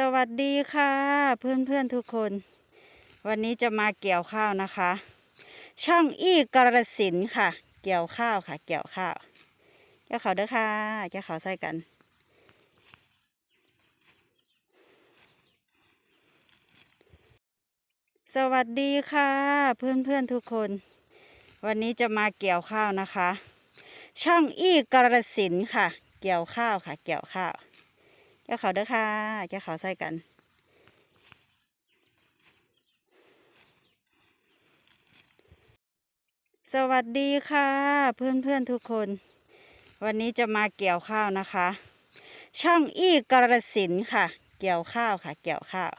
สวัสดีค่ะ เพื่อนเพื่อนๆทุกคน วันนี้จะมาเกี่ยวข้าวนะคะ ช่องอี้กระสินค่ะ เกี่ยวข้าวค่ะ เกี่ยวข้าวเจ้าเขาวเด้อค่ะเจ้าเขาวใส่กัน สวัสดีค่ะ เพื่อนเพื่อนๆทุกคน วันนี้จะมาเกี่ยวข้าวนะคะ ช่องอี้กระสินค่ะ เกี่ยวข้าวค่ะ เกี่ยวข้าว เจ้าเขาวเด้อค่ะเจ้าเขาวใส่กัน สวัสดีค่ะ เพื่อนเพื่อนทุกคน วันนี้จะมาเกี่ยวข้าวนะคะ ช่องอี้กระสินค่ะ เกี่ยวข้าวค่ะ เกี่ยวข้าว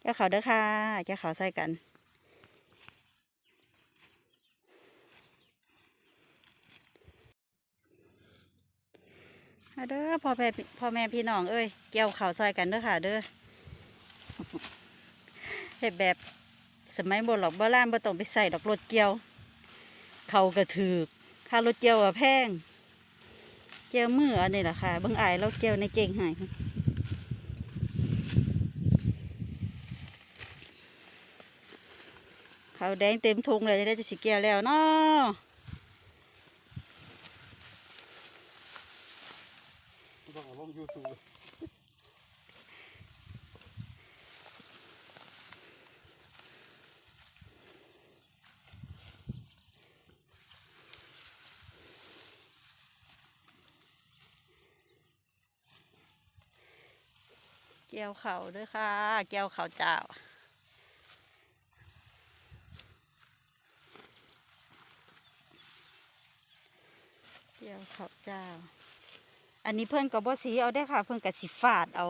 เจ้าเขาวเด้อค่ะเจ้าเขาวใส่กัน เด้อพ่อแม่พี่อแม่พี่น้องเอ้ยเกี่ยวข้าวซอยกันเด้อค่ะ เด้อเฮ็ดแบบสมัยโบราณโบราณบ่ต้องไปใส่ดอกรถเกี่ยว เขากระถือค่ารถเกี่ยวอะแพงเกี่ยวมืออันนี้แหละค่ะเบิ่งอายเราเกี่ยวในเก่งหายเขาแดงเต็มทุงเลยจะได้จะสิเกี่ยวแล้วเนาะ ต้องเอาลงยูทูบเกี่ยวเขาด้วยค่ะเกี่ยวเขาเจ้าเกี่ยวเขาเจ้า อันนี้เพื่อนกับบ่สีเอาได้ค่ะ เพื่อนกับสีฟาดเอา